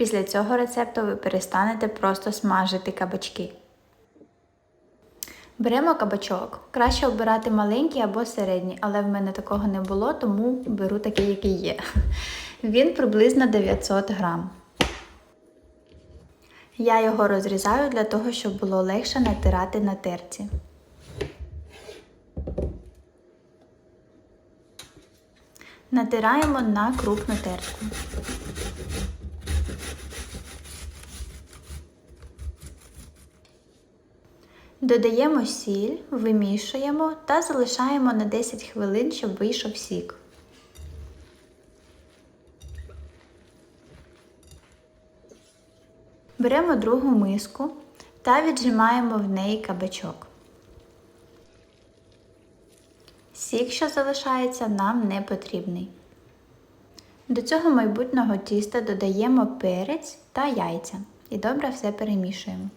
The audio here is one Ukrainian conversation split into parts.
Після цього рецепту ви перестанете просто смажити кабачки. Беремо кабачок. Краще обирати маленький або середній, але в мене такого не було, тому беру такий, який є. Він приблизно 900 грам. Я його розрізаю для того, щоб було легше натирати на терці. Натираємо на крупну терку. Додаємо сіль, вимішуємо та залишаємо на 10 хвилин, щоб вийшов сік. Беремо другу миску та віджимаємо в неї кабачок. Сік, що залишається, нам не потрібний. До цього майбутнього тіста додаємо перець та яйця і добре все перемішуємо.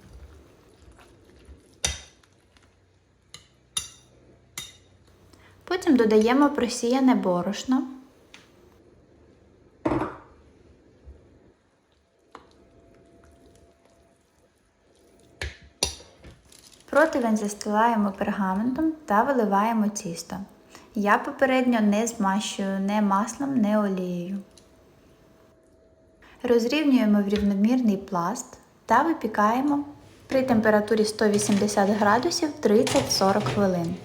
Потім додаємо просіяне борошно. Противень застилаємо пергаментом та виливаємо тісто. Я попередньо не змащую не маслом, не олією. Розрівнюємо в рівномірний пласт та випікаємо при температурі 180 градусів 30-40 хвилин.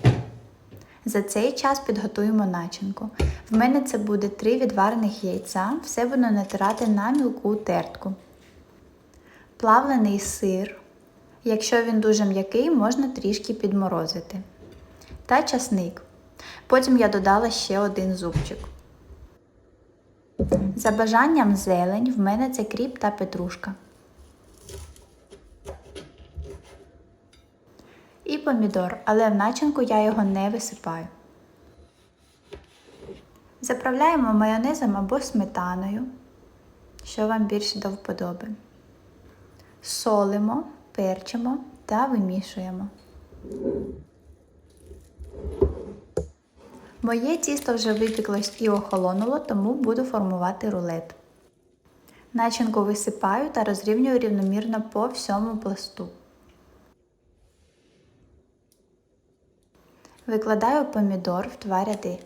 За цей час підготуємо начинку. В мене це буде 3 відварених яйця, все буду натирати на мілку тертку. Плавлений сир. Якщо він дуже м'який, можна трішки підморозити. Та часник. Потім я додала ще один зубчик. За бажанням зелень в мене це кріп та петрушка. І помідор, але в начинку я його не висипаю. Заправляємо майонезом або сметаною, що вам більше до вподоби. Солимо, перчимо та вимішуємо. Моє тісто вже випіклось і охолонуло, тому буду формувати рулет. Начинку висипаю та розрівнюю рівномірно по всьому пласту. Викладаю помідор в два ряди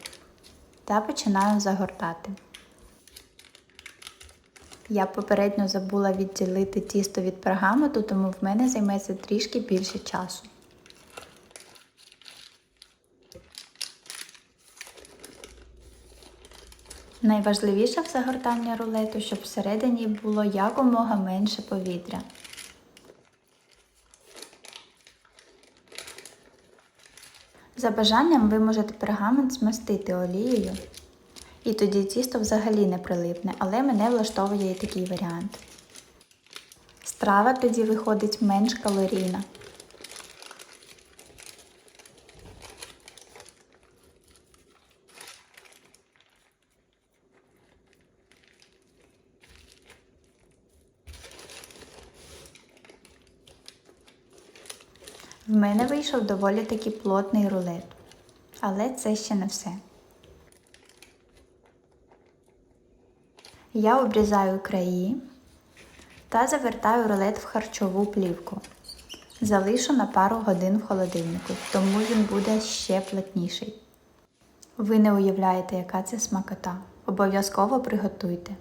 та починаю загортати. Я попередньо забула відділити тісто від пергаменту, тому в мене займеться трішки більше часу. Найважливіше в загортанні рулету, щоб всередині було якомога менше повітря. За бажанням ви можете пергамент змастити олією, і тоді тісто взагалі не прилипне, але мене влаштовує і такий варіант. Страва тоді виходить менш калорійна. В мене вийшов доволі таки плотний рулет. Але це ще не все. Я обрізаю краї та завертаю рулет в харчову плівку. Залишу на пару годин в холодильнику, тому він буде ще плотніший. Ви не уявляєте, яка це смакота. Обов'язково приготуйте.